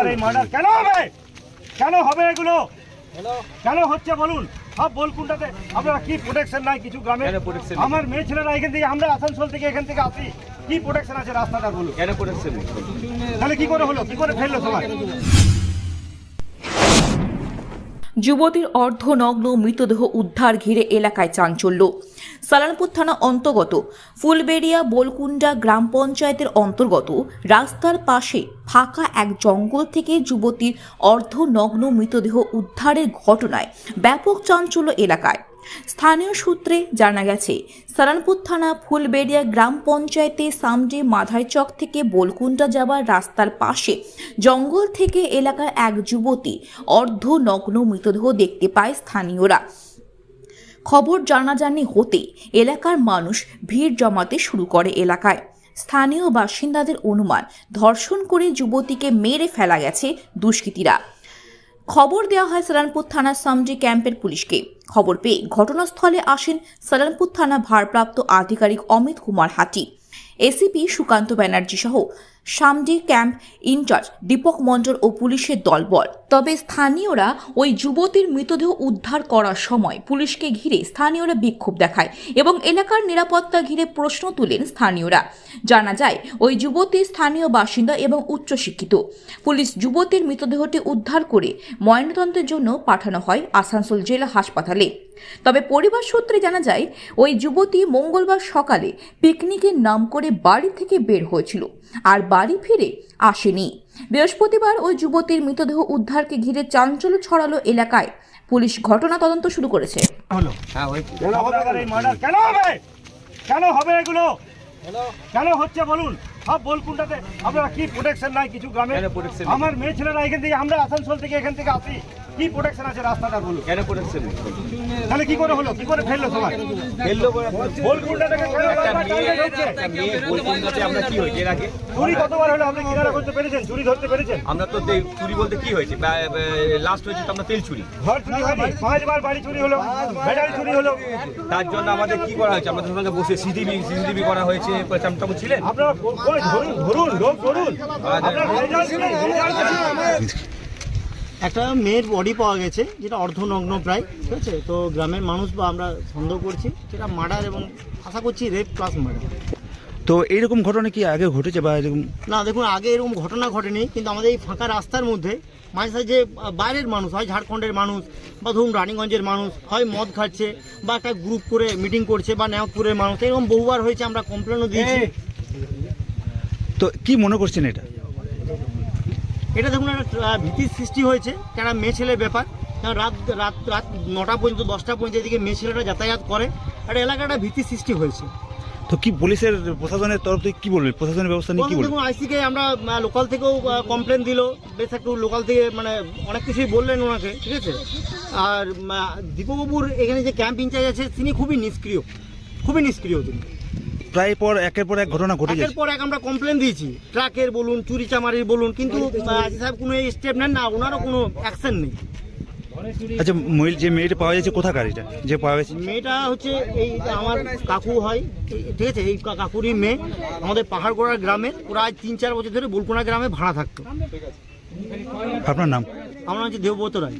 আর এই মার্ডার কেন হবে? কেন হবে এগুলো? কেন হচ্ছে বলুন? সব বলকুনটাতে আপনারা কি প্রোটেকশন নাই কিছু গ্রামে? আমার মেয়ে ছেলেরা এখান থেকে আমরা আসানসোল থেকে এখান থেকে আসি। কি প্রোটেকশন আছে রাস্তাটা বলুন? কেন করেছেন তাহলে কি করে হলো? কি করে ফেলল সবাই? যুবতীর অর্ধনগ্ন মৃতদেহ উদ্ধার ঘিরে এলাকায় চাঞ্চল্য। সালানপুর থানা অন্তর্গত ফুলবেড়িয়া বোলকুন্ডা গ্রাম পঞ্চায়েতের অন্তর্গত রাস্তার পাশে ফাঁকা এক জঙ্গল থেকে যুবতীর অর্ধনগ্ন মৃতদেহ উদ্ধারের ঘটনায় ব্যাপক চাঞ্চল্য এলাকায়। স্থানীয় সূত্রে জানা গেছে, সালানপুর থানা ফুলবেড়িয়া গ্রাম পঞ্চায়েতে সামডে মাধাইচক থেকে বোলকুন্ডা যাওয়ার রাস্তার পাশে জঙ্গল থেকে এলাকার এক যুবতী অর্ধনগ্ন মৃতদেহ দেখতে পায় স্থানীয়রা। খবর জানাজানি হতে এলাকার মানুষ ভিড় জমাতে শুরু করে এলাকায়। স্থানীয় বাসিন্দাদের অনুমান, ধর্ষণ করে যুবতীকে মেরে ফেলা গেছে দুষ্কৃতীরা। খবর দেওয়া হয় সালানপুর থানার সামজি ক্যাম্পের পুলিশকে। খবর পেয়ে ঘটনাস্থলে আসেন সালানপুর থানা ভারপ্রাপ্ত আধিকারিক অমিত কুমার হাটি। এসিপি সুকান্ত ব্যানার্জি সহ সামডি ক্যাম্প ইনচার্জ দীপক মণ্ডল ও পুলিশের দলবল। তবে স্থানীয়রা ওই যুবতীর মৃতদেহ উদ্ধার করার সময় পুলিশকে ঘিরে স্থানীয়রা বিক্ষোভ দেখায় এবং এলাকার নিরাপত্তা ঘিরে প্রশ্ন তুলেন স্থানীয়রা। জানা যায়, ওই যুবতী স্থানীয় বাসিন্দা এবং উচ্চশিক্ষিত। পুলিশ যুবতীর মৃতদেহটি উদ্ধার করে ময়নাতন্ত্রের জন্য পাঠানো হয় আসানসোল জেলা হাসপাতালে। তবে পরিবার সূত্রে জানা যায়, ওই যুবতী মঙ্গলবার সকালে পিকনিকের নাম করে বাড়ি থেকে বের হয়েছিল। আর বাড়ি ফিরে আসেনি। বৃহস্পতিবার ওই যুবতীর মৃতদেহ উদ্ধারকে ঘিরে চাঞ্চল্য ছড়ালো এলাকায়। পুলিশ ঘটনা তদন্ত শুরু করেছে। হ্যাঁ কেন হবে কেন হবে? এগুলো? কেন হচ্ছে বলুন? সব বলকুনটাতে আপনারা কি প্রোটেকশন নাই কিছু গ্রামে? আমার মেয়ে ছেলেরা এখান থেকে আমরা আসানসোল থেকে এখান থেকে আসি। কি প্রোটেকশন আছে রাস্তাটা বলুন? কেন করেছেন তাহলে কি করে হলো? কি করে ফেলল সবাই? ফেলল আমরা কি হয়েছে এর আগে? চুরি কতবার হলো? আপনি কিনারা করতে পেরেছেন? চুরি ধরতে পেরেছেন? আমরা তো চুরি বলতে কি হয়েছে? লাস্ট হয়েছে তো আমরা তেল চুরি। ঘর চুরি হয়নি? পাঁচবার বাড়ি চুরি হলো ব্যাটারি চুরি হলো। তার জন্য আমাদের কি করা হয়েছে? আমাদের সঙ্গে বসে সিসিটিভি সিসিটিভি করা হয়েছে। চামটামু ছিলেন? আপনারা ধরুন ধরুন লোক ধরুন। আপনার রেজাল্ট কি? রেজাল্ট কি? একটা মেয়ের বডি পাওয়া গেছে যেটা অর্ধনগ্ন প্রায় ঠিক আছে? তো গ্রামের মানুষ বা আমরা সন্দেহ করছি সেটা মার্ডার এবং আশা করছি রেপ প্লাস মার্ডার তো এইরকম ঘটনা কি আগে ঘটেছে বা এরকম? না দেখুন আগে এরকম ঘটনা ঘটেনি কিন্তু আমাদের এই ফাঁকা রাস্তার মধ্যে মাঝে সাঝে যে বাইরের মানুষ হয় ঝাড়খণ্ডের মানুষ বা ধরুন রানীগঞ্জের মানুষ হয় মদ খাচ্ছে বা একটা গ্রুপ করে মিটিং করছে বা নেওয়াজপুরের মানুষ এরকম বহুবার হয়েছে আমরা কমপ্লেনও দিয়েছি। তো কি মনে করছেন এটা? এটা দেখুন একটা ভীতির সৃষ্টি হয়েছে কেন মেয়ে ছেলের ব্যাপার। কারণ রাত রাত রাত নটা পর্যন্ত দশটা পর্যন্ত এদিকে মেয়ে ছেলেরা যাতায়াত করে। একটা এলাকাটা ভীতির সৃষ্টি হয়েছে। তো কি পুলিশের প্রশাসনের তরফ থেকে কি বলবে প্রশাসনের ব্যবস্থা নিয়ে কি বলতে বলবে দেখুন আইসিকে আমরা লোকাল থেকেও কমপ্লেন দিল। বেশ একটু লোকাল থেকে মানে অনেক কিছুই বললেন ওনাকে ঠিক আছে? আর দীপকবাবুর এখানে যে ক্যাম্প ইনচার্জ আছে তিনি খুবই নিষ্ক্রিয়। খুবই নিষ্ক্রিয় তিনি। প্রায় পর একের পর এক ঘটনা ঘটে একের যাচ্ছে পর এক আমরা কমপ্লেন দিয়েছি। ট্রাকের বলুন চুরি চামারির বলুন কিন্তু আইসি সাহেব কোনো স্টেপ নেন না ওনারও কোনো অ্যাকশন নেই। আচ্ছা মহিলা যে মেয়েটা পাওয়া যাচ্ছে কোথাকার এটা? যে পাওয়া গেছে? মেয়েটা হচ্ছে এই আমার কাকু হয় ঠিক আছে এই কা- কাকুরই মেয়ে। আমাদের পাহাড়গোড়ার গ্রামে ওরা আজ তিন চার বছর ধরে বুলকোনা গ্রামে ভাড়া থাকতো। আপনার নাম? আমার নাম হচ্ছে দেবব্রত রায়।